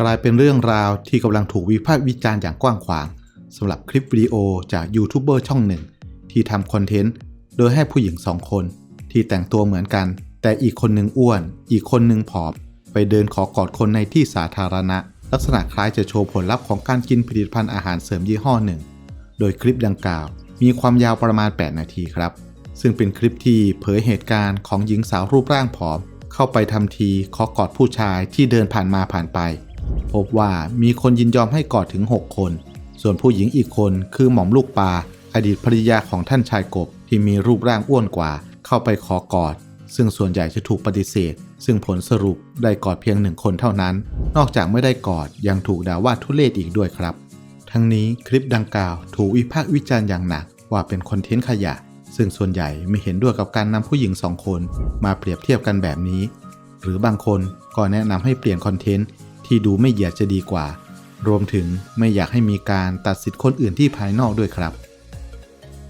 กลายเป็นเรื่องราวที่กำลังถูกวิพากษ์วิจารณ์อย่างกว้างขวางสำหรับคลิปวิดีโอจากยูทูบเบอร์ช่องหนึ่ง ที่ทำคอนเทนต์โดยให้ผู้หญิงสองคน ที่แต่งตัวเหมือนกัน แต่อีกคนหนึ่งอ้วน อีกคนหนึ่งผอม ไปเดินขอกอดคนในที่สาธารณะ ลักษณะคล้ายจะโชว์ผลลัพธ์ของการกินผลิตภัณฑ์อาหารเสริมยี่ห้อหนึ่ง โดยคลิปดังกล่าว มีความยาวประมาณ 8 นาทีครับ ซึ่งเป็นคลิปที่เผยเหตุการณ์ของหญิงสาวรูปร่างผอม เข้าไปทำทีขอกอดผู้ชายที่เดินผ่านมาผ่านไป พบว่ามีคนยินยอมให้กอดถึง 6 คน ส่วนผู้หญิงอีกคนคือหม่อมลูกปลาอดีตภรรยาของท่านชายกบที่มีรูปร่างอ้วนกว่า เข้าไปขอกอด ซึ่งส่วนใหญ่จะถูกปฏิเสธ ซึ่งผลสรุปได้กอดเพียงหนึ่งคนเท่านั้น นอกจากไม่ได้กอดยังถูกด่าว่าทุเลศอีกด้วยครับ ทั้งนี้คลิปดังกล่าวถูกวิพากษ์วิจารณ์อย่างหนักว่าเป็นคอนเทนต์ขยะ ซึ่งส่วนใหญ่ไม่เห็นด้วยกับการนำผู้หญิงสองคน มาเปรียบเทียบกันแบบนี้ หรือบางคนก็แนะนำให้เปลี่ยนคอนเทนต์ ที่ดูไม่เหยียดจะดีกว่า รวมถึงไม่อยากให้มีการตัดสิทธิ์คนอื่นที่ภายนอกด้วยครับ